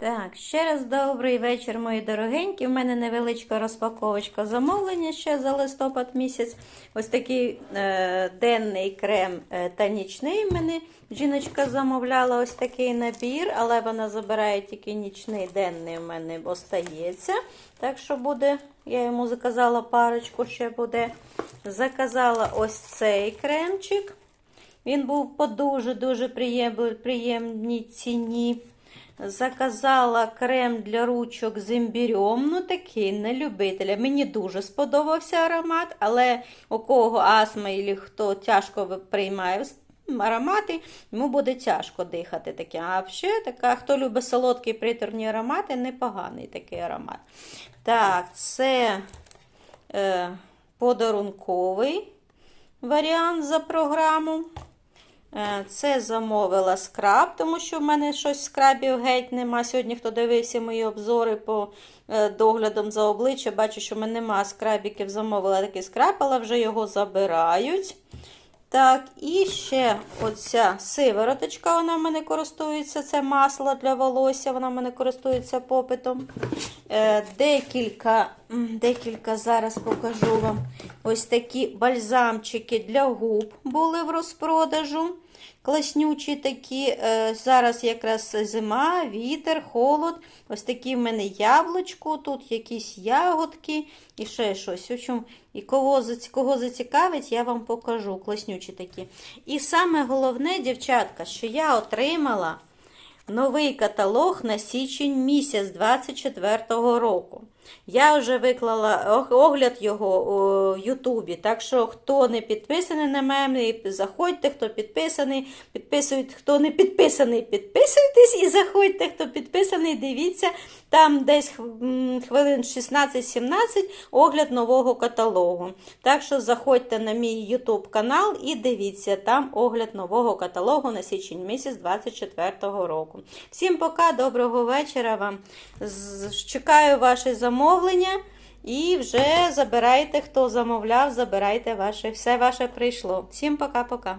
Так, ще раз добрий вечір, мої дорогенькі. У мене невеличка розпаковочка замовлення ще за листопад місяць. Ось такий е, денний крем е, та нічний. Мені жіночка замовляла ось такий набір, але вона забирає тільки нічний, денний у мене остається. Так що буде, я йому заказала парочку, ще буде. Заказала ось цей кремчик. Він був по дуже-дуже приємній ціні. Заказала крем для ручок з імбірем, ну такий не любителя. Мені дуже сподобався аромат, але у кого астма і хто тяжко приймає аромати, йому буде тяжко дихати таке. А взагалі, така, хто любить солодкі приторні аромати, непоганий такий аромат. Так, це е, подарунковий варіант за програму. Е, Це замовила скраб, тому що в мене щось скрабів геть нема. Сьогодні, хто дивився мої обзори по е, доглядом за обличчя, бачу, що в мене нема скрабіків. Замовила такий скраб, але вже його забирають. Так, і ще оця сивороточка, вона в мене користується. Це масло для волосся, вона в мене користується попитом. Е, декілька, декілька зараз покажу вам. Ось такі бальзамчики для губ були в розпродажу. Класнючі такі. Е, зараз якраз зима, вітер, холод. Ось такі в мене яблучко, тут якісь ягодки і ще щось. І кого, кого зацікавить, я вам покажу. Класнючі такі. І саме головне, дівчатка, що я отримала новий каталог на січень місяць 24-го року. Я вже виклала огляд його у Ютубі. Так що, хто не підписаний на мене, заходьте, хто підписаний, підписують, хто не підписаний, підписуйтесь і заходьте, хто підписаний, дивіться. Там десь хвилин 16-17 огляд нового каталогу. Так що заходьте на мій Ютуб канал і дивіться там огляд нового каталогу на січень місяць 24-го року. Всім пока, доброго вечора вам. Чекаю ваші замовлення. І вже забирайте, хто замовляв, забирайте ваше. Все ваше прийшло. Всім пока-пока.